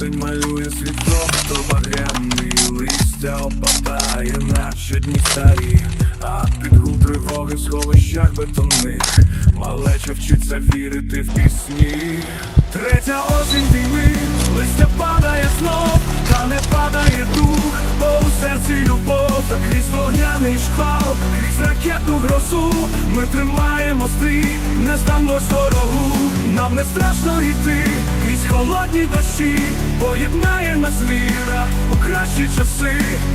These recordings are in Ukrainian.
Осень малює світ жовто багряний Листя опадає, наче дні старі А під гул тривоги в сховищах бетонних. Малеча вчиться вірити в пісні. Третя осінь війни, листя падає знов, та не падає дух, бо у серці любов, та крізь вогняний шквал, крізь ракетну грозу, ми тримаємо стрій, не здамось ворогу, нам не страшно йти, холодні дощі, поєднає нас віра у кращі часи,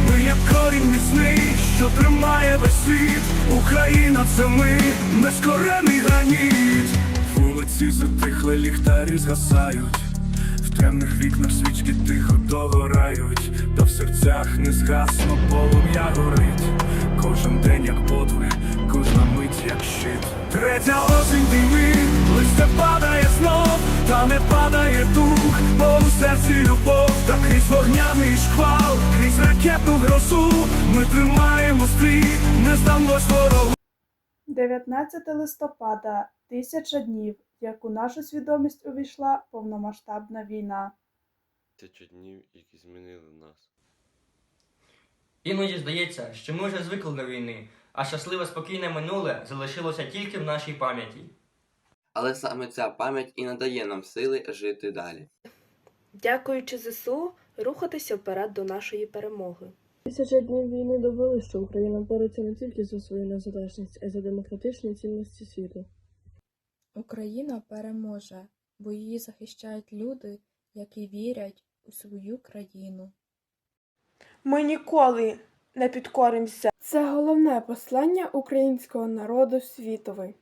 ми як корінь міцний, що тримає весь світ, Україна це ми, нескорений граніт. Вулиці затихли, ліхтарі згасають, в темних вікнах свічки тихо догорають, та в серцях не згасло полум'я горить. Кожен день як подвиг, кожна мить як щит. Третя серці любов, та крізь вогняний шквал, крізь ракетну грозу, ми тримаємо стрій, не здамось ворогу. 19 листопада тисяча днів, як у нашу свідомість увійшла повномасштабна війна. Тисячу днів, які змінили нас. Іноді здається, що ми вже звикли до війни, а щасливе спокійне минуле залишилося тільки в нашій пам'яті. Але саме ця пам'ять і надає нам сили жити далі. Дякуючи ЗСУ, рухатися вперед до нашої перемоги. Тисяча днів війни довели, що Україна бореться не тільки за свою незалежність, а й за демократичні цінності світу. Україна переможе, бо її захищають люди, які вірять у свою країну. Ми ніколи не підкоримося. Це головне послання українського народу світові.